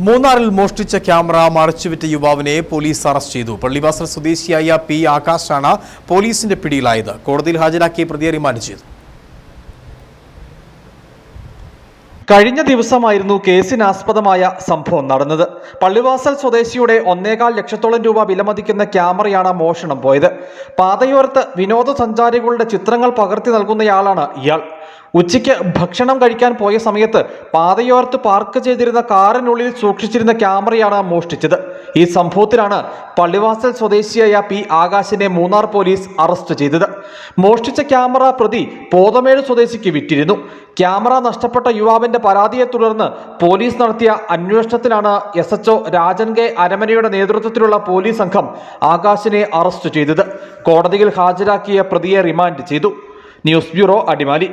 മൂന്നാറിൽ മോഷ്ടിച്ച ക്യാമറ മറച്ചുവിറ്റ യുവാവിനെ പോലീസ് അറസ്റ്റ് ചെയ്തു. പള്ളിവാസൽ സ്വദേശിയായ പി ആകാശാണ് പോലീസിന്റെ പിടിയിലായത്. കോടതിയിൽ ഹാജരാക്കി പ്രതിയെ റിമാൻഡ് ചെയ്തു. കഴിഞ്ഞ ദിവസമായിരുന്നു കേസിനാസ്പദമായ സംഭവം നടന്നത്. പള്ളിവാസൽ സ്വദേശിയുടെ ഒന്നേകാൽ ലക്ഷത്തോളം രൂപ വിലമതിക്കുന്ന ക്യാമറയാണ് മോഷണം പോയത്. പാതയോരത്ത് വിനോദസഞ്ചാരികളുടെ ചിത്രങ്ങൾ പകർത്തി നൽകുന്നയാളാണ് ഇയാൾ. ഉച്ചയ്ക്ക് ഭക്ഷണം കഴിക്കാൻ പോയ സമയത്ത് പാതയോർത്ത് പാർക്ക് ചെയ്തിരുന്ന കാറിനുള്ളിൽ സൂക്ഷിച്ചിരുന്ന ക്യാമറയാണ് മോഷ്ടിച്ചത്. ഈ സംഭവത്തിലാണ് പള്ളിവാസൽ സ്വദേശിയായ പി ആകാശിനെ മൂന്നാർ പോലീസ് അറസ്റ്റ് ചെയ്തത്. മോഷ്ടിച്ച ക്യാമറ പ്രതി പോതമേട് സ്വദേശിക്ക് വിറ്റിരുന്നു. ക്യാമറ നഷ്ടപ്പെട്ട യുവാവിന്റെ പരാതിയെ തുടർന്ന് പോലീസ് നടത്തിയ അന്വേഷണത്തിലാണ് S H O Rajan K അരമനയുടെ നേതൃത്വത്തിലുള്ള പോലീസ് സംഘം ആകാശിനെ അറസ്റ്റ് ചെയ്തത്. കോടതിയിൽ ഹാജരാക്കിയ പ്രതിയെ റിമാൻഡ് ചെയ്തു. News bureau Adimali.